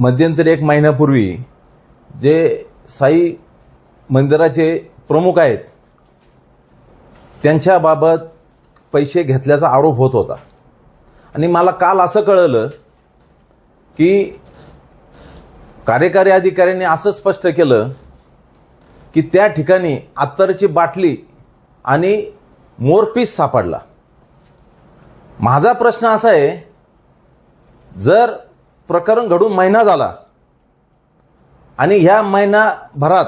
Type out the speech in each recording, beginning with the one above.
मध्यंतरी एक महिन्यापूर्वी जे साई मंदिराचे प्रमुख आहेत त्यांच्याबाबत पैसे घेतल्याचा आरोप होत होता. आणि मला काल असं कळलं की कार्यकारी अधिकाऱ्यांनी असं स्पष्ट केलं की त्या ठिकाणी अत्तरची बाटली आणि मोरपीस सापडला. माझा प्रश्न असा आहे जर प्रकरण घडून महिना झाला. आणि ह्या महिनाभरात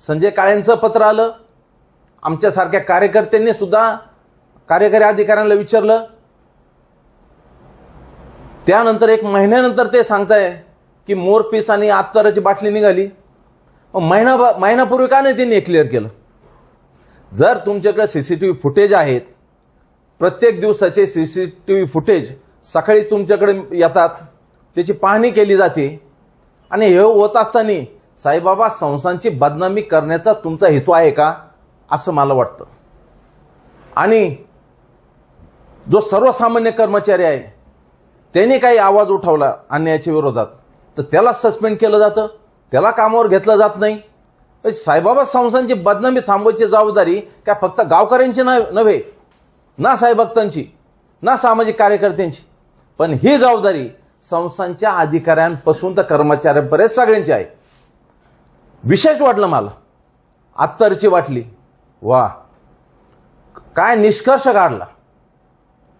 संजय काळेंचं पत्र आलं. आमच्यासारख्या कार्यकर्त्यांनी सुद्धा कार्यकारी अधिकाऱ्यांना विचारलं. त्यानंतर एक महिन्यानंतर ते सांगताय की मोरपीस आणि आत्ताराची बाटली निघाली. मग महिना महिनापूर्वी का नाही त्यांनी क्लिअर केलं? जर तुमच्याकडे C C T V footage आहेत प्रत्येक दिवसाचे C C T V footage सकाळी तुमच्याकडे येतात त्याची पाहणी केली जाते. आणि हे होत असताना साईबाबा संस्थांची बदनामी करण्याचा तुमचा हेतू आहे का? असं मला वाटतं. आणि जो सर्वसामान्य कर्मचारी आहे त्याने काही आवाज उठवला अन्यायाच्या विरोधात. तर त्याला सस्पेंड केलं जातं. त्याला कामावर घेतलं जात नाही. साईबाबा संस्थांची बदनामी थांबवायची जबाबदारी काय फक्त गावकऱ्यांची नव्हे? ना साईभक्तांची ना सामाजिक कार्यकर्त्यांची. पण ही जबाबदारी संस्थांच्या अधिकाऱ्यांपासून तर कर्मचाऱ्यांपर्यंत सगळ्यांची आहे. विशेष वाटलं मला. अत्तरची वाटली वा काय निष्कर्ष काढला.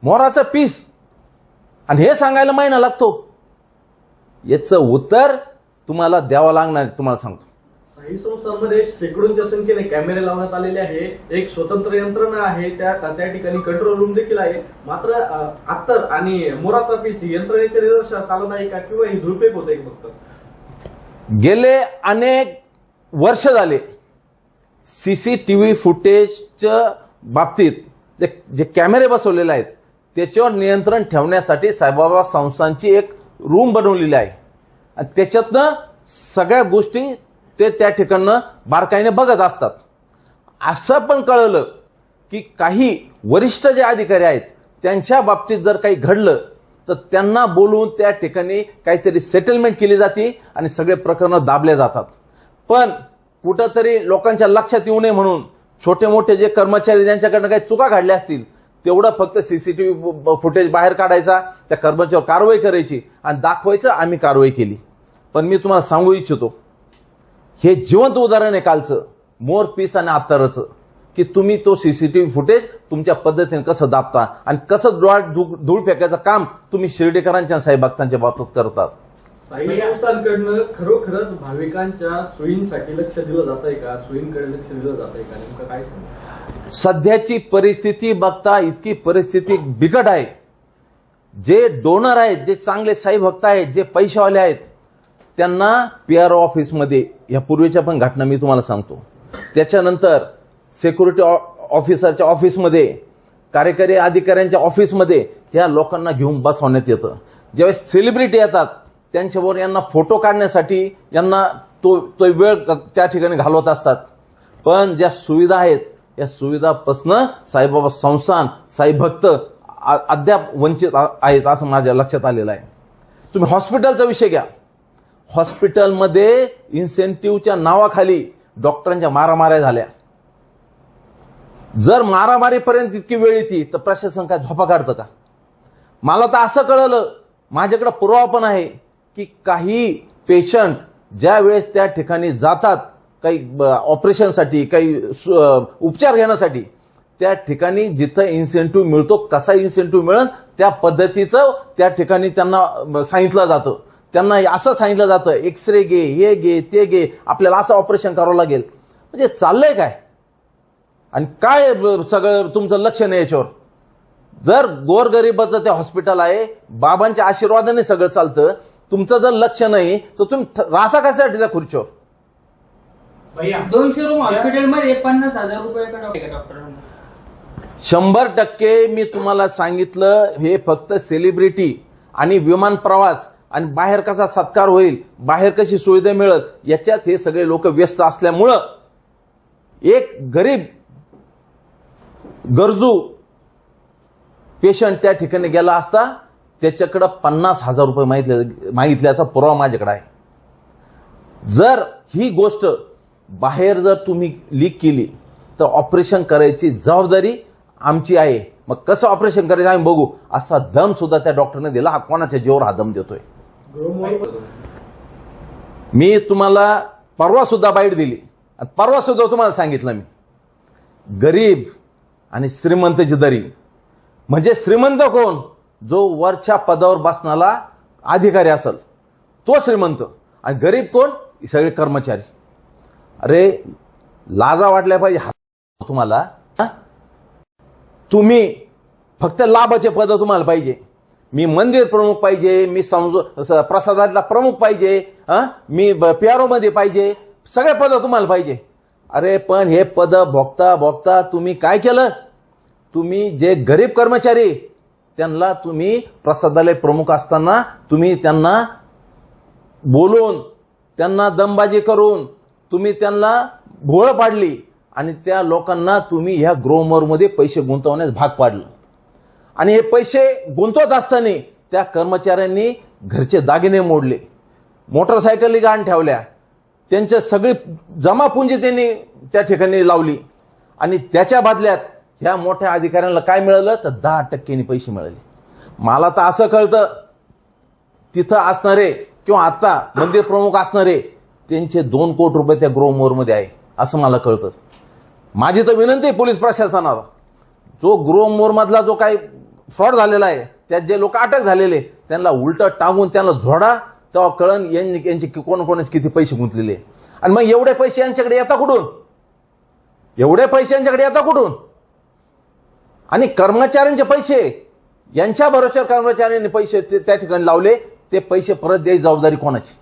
मोराचं पीस. आणि हे सांगायला महिना लागतो. याचं उत्तर तुम्हाला द्यावं लागणार तुम्हाला सांगतो. काही संस्थांमध्ये शेकडोंच्या संख्येने कॅमेरे लावण्यात आलेले आहे. एक स्वतंत्र यंत्रणा आहे. त्या त्या ठिकाणी कंट्रोल रूम देखील आहे. मात्र आत्तर अत्तर आणि मोरातापीस ही यंत्रणेचे निदर्शन आलं नाही का किंवा ही धुळपेक होते फक्त. गेले अनेक वर्ष झाले सी सी टी व्ही फुटेजच्या बाबतीत जे जे कॅमेरे बसवलेले आहेत त्याच्यावर नियंत्रण ठेवण्यासाठी साईबाबा संस्थांची एक रूम बनवलेली आहे. आणि त्याच्यातनं सगळ्या गोष्टी ते त्या ठिकाणं बारकाईने बघत असतात. असं पण कळलं की काही वरिष्ठ जे अधिकारी आहेत त्यांच्या बाबतीत जर काही घडलं तर त्यांना बोलवून त्या ठिकाणी काहीतरी सेटलमेंट केली जाते आणि सगळे प्रकरणं दाबले जातात. पण कुठंतरी लोकांच्या लक्षात येऊ नये म्हणून छोटे मोठे जे कर्मचारी ज्यांच्याकडनं काही चुका घडल्या असतील तेवढं फक्त सीसीटीव्ही फुटेज बाहेर काढायचा त्या कर्मचाऱ्यावर कारवाई करायची आणि दाखवायचं आम्ही कारवाई केली. पण मी तुम्हाला सांगू इच्छितो हे जिवंत उदाहरण आहे कालचं. मोर पीस आणि अत्तरचं. की तुम्ही तो सीसीटीव्ही फुटेज तुमच्या पद्धतीने कसं दाबता आणि कसं डोळ्यात धूळ फेकायचं काम तुम्ही शिर्डीकरांच्या साई भक्तांच्या बाबतीत करतात. साई संस्थांकडनं खरोखरच भाविकांच्या सोयींसाठी लक्ष दिलं जात आहे का? सोयींकडे लक्ष दिलं जात आहे का? नेमकं काय सांगा? सध्याची परिस्थिती बघता इतकी परिस्थिती बिकट आहे. जे डोनर आहेत जे चांगले साई भक्त आहेत जे पैशावाले आहेत त्यांना पी आर ऑफिसमध्ये या पूर्वीच्या पण घटना मी तुम्हाला सांगतो. त्याच्यानंतर सेक्युरिटी ऑफिसरच्या ऑफिसमध्ये कार्यकारी अधिकाऱ्यांच्या ऑफिसमध्ये ह्या लोकांना घेऊन बसवण्यात येतं. ज्यावेळेस सेलिब्रिटी येतात त्यांच्यावर यांना फोटो काढण्यासाठी यांना तो तो वेळ त्या ठिकाणी घालवत असतात. पण ज्या सुविधा आहेत या सुविधापासनं साईबाबा संस्थान साई भक्त अद्याप वंचित आहेत असं माझ्या लक्षात आलेलं आहे. तुम्ही हॉस्पिटलचा विषय घ्या. हॉस्पिटलमध्ये इन्सेंटिव्हच्या नावाखाली डॉक्टरांच्या मारामाऱ्या झाल्या. जर मारामारीपर्यंत इतकी वेळ येते तर प्रशासन काय झोपा काढतं का? मला तर असं कळलं माझ्याकडे पुरावा पण आहे की काही पेशंट ज्या वेळेस त्या ठिकाणी जातात काही ऑपरेशनसाठी काही सु- उपचार घेण्यासाठी त्या ठिकाणी जिथं इन्सेंटिव्ह मिळतो कसा इन्सेंटिव्ह मिळेल त्या पद्धतीचं त्या ठिकाणी त्यांना सांगितलं जातं. त्यांना असं सांगितलं जातं एक्सरे घे हे घे ते घे आपल्याला असं ऑपरेशन करावं लागेल. म्हणजे चाललंय काय? आणि काय सगळं तुमचं लक्ष नाही याच्यावर? जर गोरगरिबाचं ते हॉस्पिटल आहे बाबांच्या आशीर्वादाने सगळं चालतं तुमचं जर लक्ष नाही तर तुम्ही राहता कशासाठी त्या खुर्चीवर? दोनशे रूम हॉस्पिटलमध्ये पन्नास हजार रुपये शंभर टक्के मी तुम्हाला सांगितलं हे फक्त सेलिब्रिटी आणि विमान प्रवास. आणि बाहेर कसा सत्कार होईल बाहेर कशी सुविधा मिळत याच्यात हे सगळे लोक व्यस्त असल्यामुळं एक गरीब गरजू पेशंट त्या ठिकाणी गेला असता त्याच्याकडं पन्नास हजार रुपये मागितले मागितल्याचा पुरावा माझ्याकडे आहे. जर ही गोष्ट बाहेर जर तुम्ही लीक केली तर ऑपरेशन करायची जबाबदारी आमची आहे. मग कसं ऑपरेशन करायचं आम्ही बघू. असा दम सुद्धा त्या डॉक्टरने दिला. हा कोणाच्या जीवावर हा दम देतोय? मी तुम्हाला परवा सुद्धा बाईट दिली. आणि परवा सुद्धा तुम्हाला सांगितलं मी. गरीब आणि श्रीमंतची दरी म्हणजे श्रीमंत कोण? जो वरच्या पदावर बसणारा अधिकारी असल. तो श्रीमंत. आणि गरीब कोण? सगळे कर्मचारी. अरे लाजा वाटल्या पाहिजे तुम्हाला हा? तुम्ही फक्त लाभाचे पद तुम्हाला पाहिजे. मी मंदिर प्रमुख पाहिजे मी समजू प्रसादातला प्रमुख पाहिजे हां मी पियारोमध्ये पाहिजे सगळे पद तुम्हाला पाहिजे. अरे पण हे पद भोगता भोगता तुम्ही काय केलं? तुम्ही जे गरीब कर्मचारी त्यांना तुम्ही प्रसादालय प्रमुख असताना तुम्ही त्यांना बोलून त्यांना दमबाजी करून तुम्ही त्यांना भोळ पाडली आणि त्या लोकांना तुम्ही ह्या ग्रोमरमध्ये पैसे गुंतवण्यास भाग पाडलं. आणि हे पैसे गुंतवत असताना त्या कर्मचाऱ्यांनी घरचे दागिने मोडले. मोटरसायकली गाण ठेवल्या. त्यांच्या सगळी जमापुंजी त्यांनी त्या ठिकाणी लावली. आणि त्याच्या बदल्यात ह्या मोठ्या अधिकाऱ्यांना काय मिळालं? तर दहा टक्क्यांनी पैसे मिळाले. मला तर असं कळतं तिथं असणारे किंवा आत्ता मंदिर प्रमुख असणारे त्यांचे दोन कोटी रुपये त्या गृहमोरमध्ये आहे असं मला कळतं. माझी तर विनंती आहे पोलीस प्रशासनाला. जो गृहमोर जो काही फ्रॉड झालेला आहे त्यात जे लोक अटक झालेले त्यांना उलट टाकून त्यांना झोडा तेव्हा कळण यांनी यांचे कोण कोणाचे किती पैसे गुंतलेले. आणि मग एवढे पैसे यांच्याकडे येता कुठून? एवढे पैसे यांच्याकडे येता कुठून? आणि कर्मचाऱ्यांचे पैसे यांच्या भरोश्यावर कर्मचाऱ्यांनी पैसे ते त्या ठिकाणी लावले ते पैसे परत द्यायची जबाबदारी कोणाची?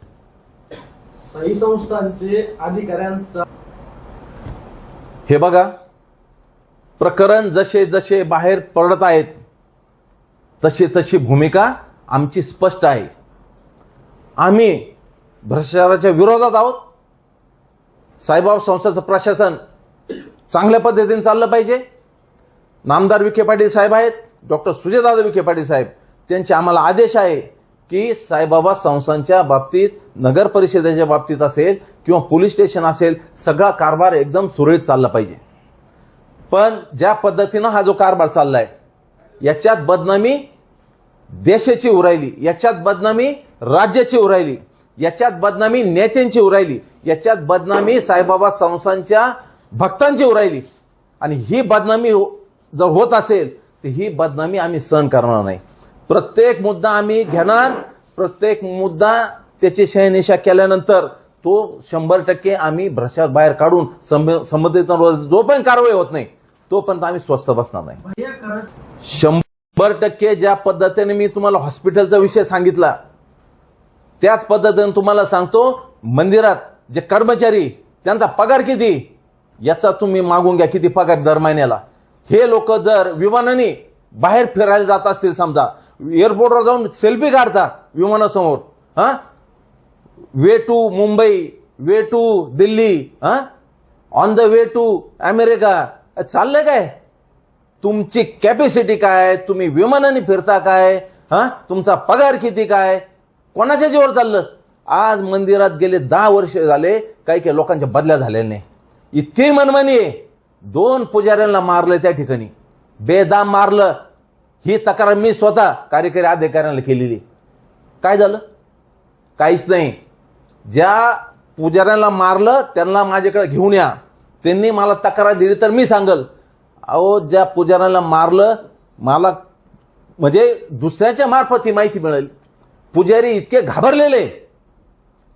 साई संस्थांचे अधिकाऱ्यांचा हे बघा प्रकरण जसे जसे बाहेर पडत आहेत तशी तशी भूमिका आमची स्पष्ट आहे. आम्ही भ्रष्टाचाराच्या विरोधात आहोत. साईबाब संस्थेचं प्रशासन चांगल्या पद्धतीने चाललं पाहिजे. नामदार विखे पाटील साहेब आहेत. डॉक्टर सुजयदादा विखे पाटील साहेब त्यांचे आम्हाला आदेश आहे की साईबाबा संस्थांच्या बाबतीत नगर परिषदेच्या बाबतीत असेल किंवा पोलीस स्टेशन असेल सगळा कारभार एकदम सुरळीत चालला पाहिजे. पण ज्या पद्धतीनं हा जो कारभार चालला आहे याच्यात बदनामी देशाची उरायली याच्यात बदनामी राज्याची उरायली याच्यात बदनामी नेत्यांची उरायली याच्यात बदनामी साईबाबा संस्थांच्या भक्तांची उरायली. आणि ही बदनामी हो- जर होत असेल तर ही बदनामी आम्ही सहन करणार नाही. प्रत्येक मुद्दा आम्ही घेणार प्रत्येक मुद्दा त्याची शहनिशा केल्यानंतर तो शंभर टक्के आम्ही भ्रष्टाचार बाहेर काढून संब- संबंधितांवर जोपर्यंत कारवाई होत नाही तोपर्यंत आम्ही स्वस्थ बसणार नाही. शंभर टक्के ज्या पद्धतीने मी तुम्हाला हॉस्पिटलचा विषय सांगितला त्याच पद्धतीने तुम्हाला सांगतो मंदिरात जे कर्मचारी त्यांचा पगार किती याचा तुम्ही मागून घ्या किती पगार दर महिन्याला. हे लोक जर विमानाने बाहेर फिरायला जात असतील समजा एअरपोर्टवर जाऊन सेल्फी काढतात विमानासमोर हा? Way to Mumbai way to Delhi हा? On the way to America चाललंय काय? तुमची कॅपॅसिटी काय? तुम्ही विमानाने फिरता काय? हा? तुमचा पगार किती काय? कोणाच्या जीवर चाललं? आज मंदिरात गेले दहा वर्ष झाले काही काही लोकांच्या बदल्या झाल्या नाही. इतकी मनमानी आहे. दोन पुजाऱ्यांना मारलं त्या ठिकाणी. बेदाम मारलं. ही तक्रार मी स्वतः कार्यकारी अधिकाऱ्यांना केलेली. काय झालं? काहीच नाही. ज्या पुजाऱ्यांना मारलं त्यांना माझ्याकडे घेऊन या. त्यांनी मला तक्रार दिली तर मी सांगल. अहो ज्या पुजाऱ्याला मारलं मला म्हणजे दुसऱ्याच्या मार्फत ही माहिती मिळेल. पुजारी इतके घाबरलेले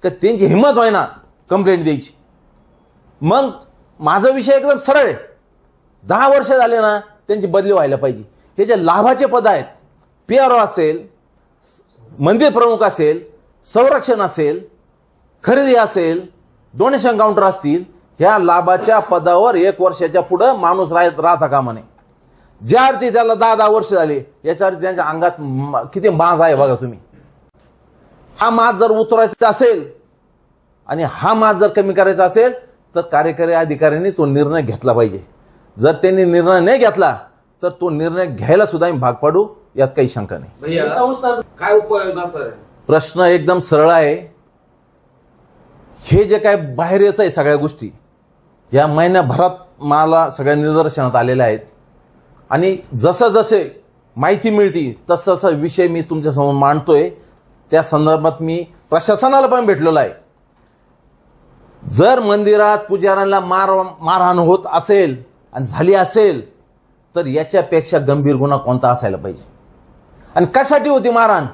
का त्यांची हिंमत व्हायना कंप्लेंट द्यायची. मग माझा विषय एकदम सरळ आहे. दहा वर्ष झाले ना त्यांची बदली व्हायला पाहिजे. हे जे लाभाचे पद आहेत पी आर ओ असेल मंदिर प्रमुख असेल संरक्षण असेल खरेदी असेल डोनेशन काउंटर असतील ह्या लाभाच्या पदावर एक वर्षाच्या पुढं माणूस राहत राहता कामा नये. ज्या अर्थी त्याला दहा दहा वर्ष झाली याच्या अर्थी त्यांच्या अंगात किती माज आहे बघा तुम्ही. हा माज जर उतरायचा असेल आणि हा माज जर कमी करायचा असेल तर कार्यकारी अधिकाऱ्यांनी तो निर्णय घेतला पाहिजे. जर त्यांनी निर्णय नाही घेतला तर तो निर्णय घ्यायला सुद्धा आम्ही भाग पाडू यात काही शंका नाही. काय आहे प्रश्न एकदम सरळ आहे. हे जे काय बाहेर येत आहे सगळ्या गोष्टी या महिन्याभरात मला सगळ्या निदर्शनात आलेल्या आहेत. आणि जसं जसे माहिती मिळती तसं तसं विषय मी तुमच्यासमोर मांडतोय. त्या संदर्भात मी प्रशासनाला पण भेटलेलो आहे. जर मंदिरात पुजाऱ्यांना मार मारहाण होत असेल आणि झाली असेल तर याच्यापेक्षा गंभीर गुन्हा कोणता असायला पाहिजे? आणि कशासाठी होती मारहाण?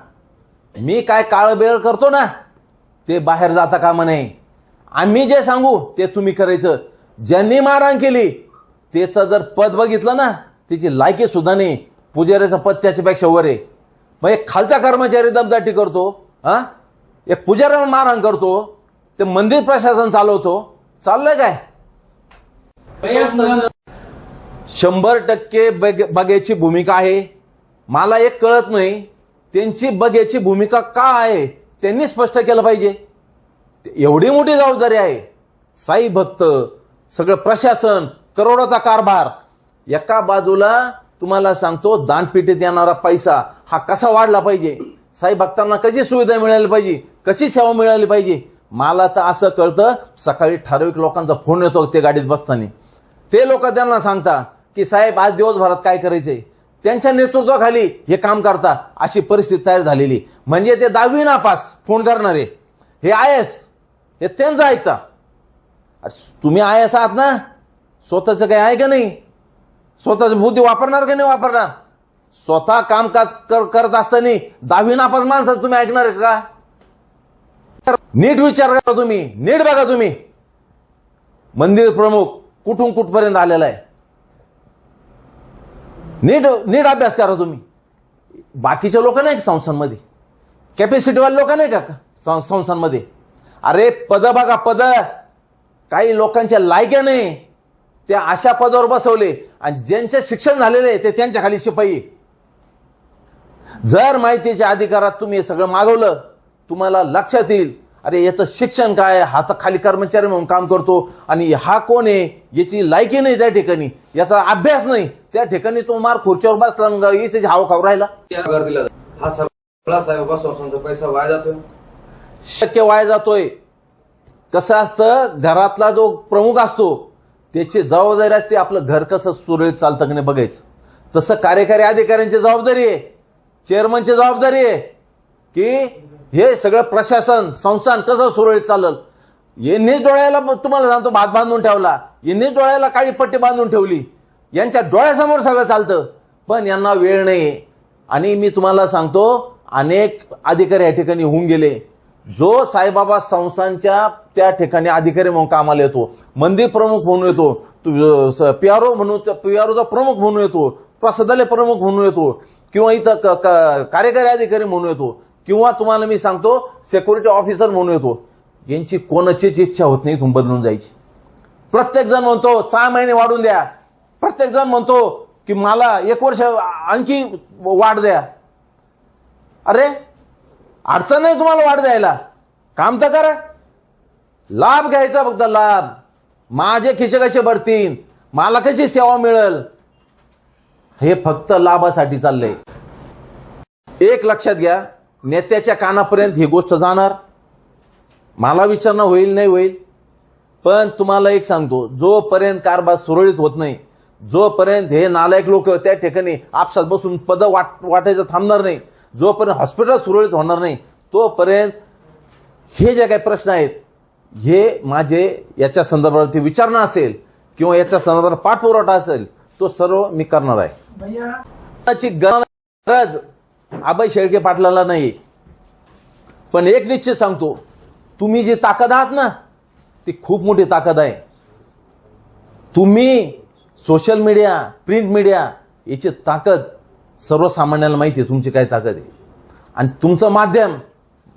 मी काय काळबेळ करतो ना? ते बाहेर जाता का नये. आम्ही जे सांगू ते तुम्ही करायचं. ज्यांनी मारहाण केली त्याचं जर पद बघितलं ना त्याची लायकी सुद्धा नाही. पुजाऱ्याचं पद त्याच्यापेक्षा वर आहे. मग एक खालचा कर्मचारी दमदाटी करतो हा? एक पुजाऱ्यावर मारहाण करतो ते मंदिर प्रशासन चालवतो. चाललंय काय? शंभर टक्के बग बगेची भूमिका आहे. मला एक कळत नाही त्यांची बगेची भूमिका का आहे त्यांनी स्पष्ट केलं पाहिजे. एवढी मोठी जबाबदारी आहे. साई भक्त सगळं प्रशासन करोडोचा कारभार. एका बाजूला तुम्हाला सांगतो दानपेटीत येणारा पैसा हा कसा वाढला पाहिजे? साई भक्तांना कशी सुविधा मिळाली पाहिजे? कशी सेवा मिळाली पाहिजे? मला तर असं कळतं सकाळी ठराविक लोकांचा फोन येतो ते गाडीत बसताना. ते लोक त्यांना सांगता की साहेब आज दिवसभरात काय करायचंय? त्यांच्या नेतृत्वाखाली हे काम करता अशी परिस्थिती तयार झालेली. म्हणजे ते दहावी नापास फोन करणारे. हे आय एस हे त्यांचं ऐकता. तुम्ही आहे एस आहात ना? स्वतःचं काही आहे का नाही? स्वतःची बुद्धी वापरणार का नाही वापरणार? स्वतः कामकाज कर, करत असताना दहावी नापास माणसाचं तुम्ही ऐकणार का? नीट विचार करा तुम्ही. नीट बघा तुम्ही. मंदिर प्रमुख कुठून कुठपर्यंत आलेला आहे? नीट नीट अभ्यास करा तुम्ही. बाकीच्या लोक नाही का संस्थांमध्ये? कॅपॅसिटीवाले लोक नाही का संस्थांमध्ये? अरे पद बघा पद. काही लोकांच्या लायक्या नाही त्या अशा पदावर बसवले आणि ज्यांचे शिक्षण झालेले आहे, ते त्यांच्या खाली शिपाई. जर माहितीच्या अधिकारात तुम्ही हे सगळं मागवलं तुम्हाला लक्षात येईल अरे याचं शिक्षण काय? हा तर खाली कर्मचारी म्हणून काम करतो आणि हा कोण आहे? याची लायकी नाही त्या ठिकाणी. याचा अभ्यास नाही. त्या ठिकाणी तो मार खुर्च्यावर बसला एसीची हाव खाऊ राहिला. हा सगळा पैसा वाया जातोय. शक्य वाया जातोय. कसं असतं घरातला जो प्रमुख असतो त्याची जबाबदारी असते आपलं घर कसं सुरळीत चालतं की नाही बघायचं. तसं कार्यकारी अधिकाऱ्यांची जबाबदारी आहे चेअरमनची जबाबदारी आहे की हे सगळं प्रशासन संस्थान कसं सुरळीत चालल. यांनीच डोळ्याला तुम्हाला सांगतो भात बांधून ठेवला. यांनीच डोळ्याला काळी पट्टी बांधून ठेवली. यांच्या डोळ्यासमोर सगळं चालतं. पण यांना वेळ नाही आणि मी तुम्हाला सांगतो अनेक अधिकारी या ठिकाणी होऊन गेले. जो साईबाबा संस्थांच्या त्या ठिकाणी अधिकारी म्हणून कामाला येतो मंदिर प्रमुख म्हणून येतो पिआरओ म्हणून पिआरओचा प्रमुख म्हणून येतो प्रसादालय प्रमुख म्हणून येतो किंवा इथं क- क- कार्यकारी अधिकारी म्हणून येतो किंवा तुम्हाला मी सांगतो सेक्युरिटी ऑफिसर म्हणून येतो. यांची कोणाचीच इच्छा होत नाही इथून बदलून जायची. प्रत्येक जण म्हणतो सहा महिने वाढून द्या. प्रत्येक जण म्हणतो की मला एक वर्ष आणखी वाढ द्या. अरे अडचण नाही तुम्हाला वाढ द्यायला. काम तर करा. लाभ घ्यायचा फक्त लाभ. माझे खिसे कसे भरतील? मला कशी सेवा मिळेल? हे फक्त लाभासाठी चाललंय. एक लक्षात घ्या नेत्याच्या कानापर्यंत ही गोष्ट जाणार. मला विचारणं होईल नाही होईल. पण तुम्हाला एक सांगतो जोपर्यंत कारभार सुरळीत होत नाही जोपर्यंत हे नालायक लोक त्या ठिकाणी आपसात बसून पद वाट वाटायचं थांबणार नाही जोपर्यंत हॉस्पिटल सुरळीत होणार नाही तोपर्यंत हे जे काही प्रश्न आहेत हे माझे याच्या संदर्भावरती विचारणा असेल किंवा याच्या संदर्भात पाठपुरवठा असेल तो सर्व मी करणार आहे. गरज अभय शेळके पाटलाला नाही. पण एक निश्चित सांगतो तुम्ही जी ताकद आहात ना ती खूप मोठी ताकद आहे. तुम्ही सोशल मीडिया प्रिंट मीडिया याची ताकद सर्वसामान्याला माहिती आहे तुमची काय ताकद आहे. आणि तुमचं माध्यम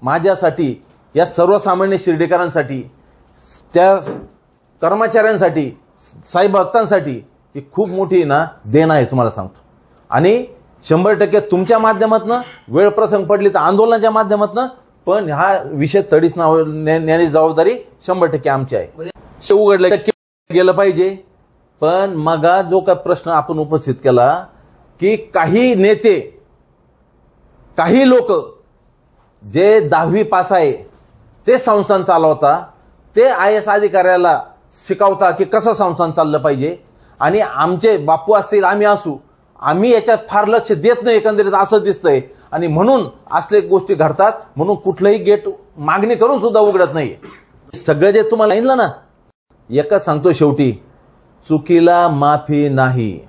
माझ्यासाठी या सर्वसामान्य शिर्डीकरांसाठी त्या कर्मचाऱ्यांसाठी साई भक्तांसाठी ही खूप मोठी ना देणं आहे तुम्हाला सांगतो. आणि शंभर टक्के तुमच्या माध्यमातनं वेळ प्रसंग पडली तर आंदोलनाच्या माध्यमातनं पण हा विषय तडीच नाव नेण्याची जबाबदारी शंभर टक्के आमची आहे. उघडलं गेलं पाहिजे पण मगा जो काय प्रश्न आपण उपस्थित केला की काही नेते काही लोक जे दहावी पास आहे ते संस्थान चालवता ते आय एस अधिकाऱ्याला शिकवता की कसं संस्थान चाललं पाहिजे. आणि आमचे बापू असतील आम्ही असू आम्ही याच्यात फार लक्ष देत नाही एकंदरीत असं दिसतंय. आणि म्हणून असले गोष्टी घडतात म्हणून कुठलंही गेट मागणी करून सुद्धा उघडत नाही सगळं जे तुम्हाला सांगितलं ना एकच सांगतो शेवटी चुकीला माफी नाही.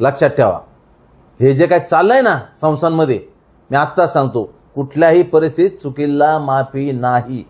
लक्षात ठेवा. हे जे काय चाललंय ना संस्थांमध्ये मी आत्ताच सांगतो कुठल्याही परिस्थितीत चुकीला माफी नाही.